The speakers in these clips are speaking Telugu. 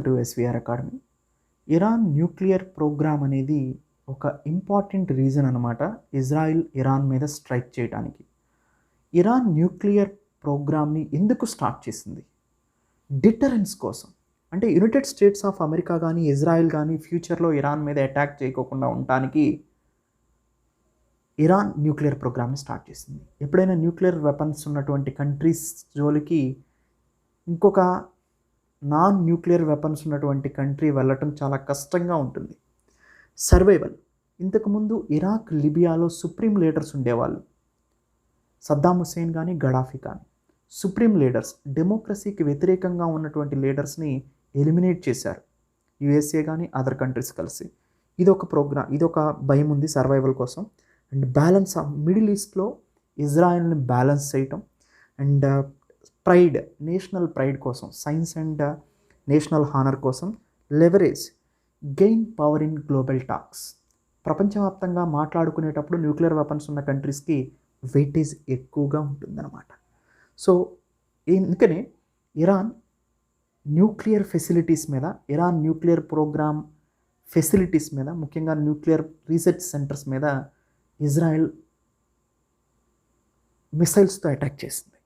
Welcome to SVR academy Iran nuclear program అనేది ఒక ఇంపార్టెంట్ రీజన్ అనమాట ఇజ్రాయిల్ ఇరాన్ మీద స్ట్రైక్ చేయడానికి ఇరాన్ న్యూక్లియర్ ప్రోగ్రామ్ని ఎందుకు స్టార్ట్ చేసింది? డిటరెన్స్ కోసం. అంటే యునైటెడ్ స్టేట్స్ ఆఫ్ అమెరికా కానీ ఇజ్రాయిల్ కానీ ఫ్యూచర్లో ఇరాన్ మీద అటాక్ చేయకోకుండా ఉండటానికి ఇరాన్ న్యూక్లియర్ ప్రోగ్రామ్ని స్టార్ట్ చేసింది. ఎప్పుడైనా న్యూక్లియర్ వెపన్స్ ఉన్నటువంటి కంట్రీస్ జోలికి ఇంకొక నాన్ న్యూక్లియర్ వెపన్స్ ఉన్నటువంటి కంట్రీ వెళ్ళటం చాలా కష్టంగా ఉంటుంది. సర్వైవల్. ఇంతకుముందు ఇరాక్ లిబియాలో సుప్రీం లీడర్స్ ఉండేవాళ్ళు. సద్దాం హుసేన్ కానీ గడాఫీ కానీ. సుప్రీం లీడర్స్ డెమోక్రసీకి వ్యతిరేకంగా ఉన్నటువంటి లీడర్స్ని ఎలిమినేట్ చేశారు. యుఎస్ఏ కానీ అదర్ కంట్రీస్ కలిసి. ఇది ఒక ప్రోగ్రామ్ ఇది ఒక భయం ఉంది సర్వైవల్ కోసం. అండ్ బ్యాలెన్స్ మిడిల్ ఈస్ట్లో ఇజ్రాయెల్ని బ్యాలెన్స్ చేయటం. అండ్ ప్రైడ్ నేషనల్ ప్రైడ్ కోసం సైన్స్ అండ్ నేషనల్ హానర్ కోసం leverage gain power in global talks. ప్రపంచవ్యాప్తంగా మాట్లాడుకునేటప్పుడు న్యూక్లియర్ వెపన్స్ ఉన్న కంట్రీస్కి వెయిటేజ్ ఎక్కువగా ఉంటుందన్నమాట. సో ఎందుకనే ఇరాన్ న్యూక్లియర్ ఫెసిలిటీస్ మీద ఇరాన్ న్యూక్లియర్ ప్రోగ్రామ్ ఫెసిలిటీస్ మీద ముఖ్యంగా న్యూక్లియర్ రీసెర్చ్ సెంటర్స్ మీద ఇజ్రాయెల్ మిసైల్స్తో అటాక్ చేసింది.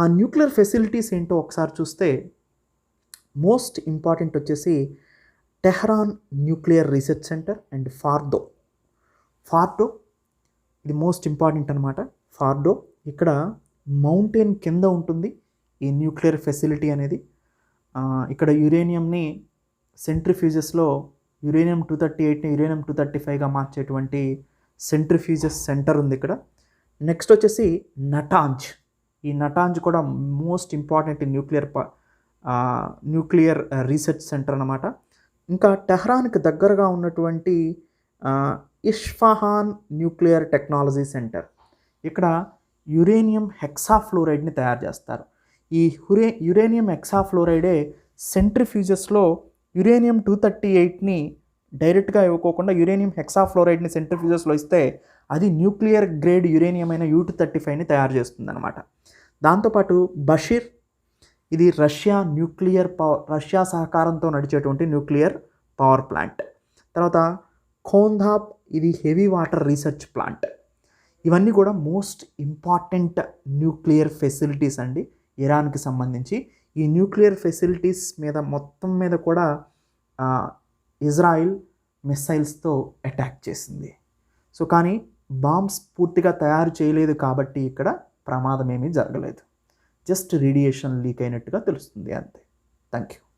ఆ న్యూక్లియర్ ఫెసిలిటీస్ ఏంటో ఒకసారి చూస్తే మోస్ట్ ఇంపార్టెంట్ వచ్చేసి Tehran nuclear research centre and Fordow. Fordow ఇది మోస్ట్ ఇంపార్టెంట్ అనమాట ఫార్డో ఇక్కడ మౌంటైన్ కింద ఉంటుంది ఈ న్యూక్లియర్ ఫెసిలిటీ అనేది. ఇక్కడ యురేనియంని సెంట్రిఫ్యూజెస్లో యురేనియం టూ థర్టీ ఎయిట్ని యురేనియం టూ థర్టీ ఫైవ్గా మార్చేటువంటి సెంట్రిఫ్యూజెస్ సెంటర్ ఉంది ఇక్కడ. నెక్స్ట్ వచ్చేసి నటాంజ్. ఈ నటాంజ్ కూడా most important nuclear nuclear research center అనమాట ఇంకా టెహ్రాన్కి దగ్గరగా ఉన్నటువంటి ఇష్ఫహాన్ న్యూక్లియర్ టెక్నాలజీ సెంటర్. ఇక్కడ యురేనియం హెక్సాఫ్లోరైడ్ని తయారు చేస్తారు. ఈ హురే యురేనియం హెక్సాఫ్లోరైడే సెంట్రిఫ్యూజెస్లో యురేనియం టూ థర్టీ ఎయిట్ని డైరెక్ట్గా ఇవ్వకోకుండా యురేనియం హెక్సాఫ్లోరైడ్ని సెంట్రిఫ్యూజెస్లో ఇస్తే అది న్యూక్లియర్ గ్రేడ్ యురేనియం అయిన యూ టూ థర్టీ ఫైవ్ని తయారు చేస్తుందన్నమాట. దాంతోపాటు బషీర్ ఇది రష్యా న్యూక్లియర్ పవర్ రష్యా సహకారంతో నడిచేటువంటి న్యూక్లియర్ పవర్ ప్లాంట్. తర్వాత ఖోంధాప్ ఇది హెవీ వాటర్ రీసెర్చ్ ప్లాంట్. ఇవన్నీ కూడా మోస్ట్ ఇంపార్టెంట్ న్యూక్లియర్ ఫెసిలిటీస్ అండి ఇరాన్కి సంబంధించి. ఈ న్యూక్లియర్ ఫెసిలిటీస్ మీద మొత్తం మీద కూడా ఇజ్రాయిల్ మిస్సైల్స్తో అటాక్ చేసింది. సో కానీ బాంబ్స్ పూర్తిగా తయారు చేయలేదు కాబట్టి ఇక్కడ ప్రమాదం ఏమీ జరగలేదు. జస్ట్ రేడియేషన్ లీక్ అయినట్టుగా తెలుస్తుంది అంతే. Thank you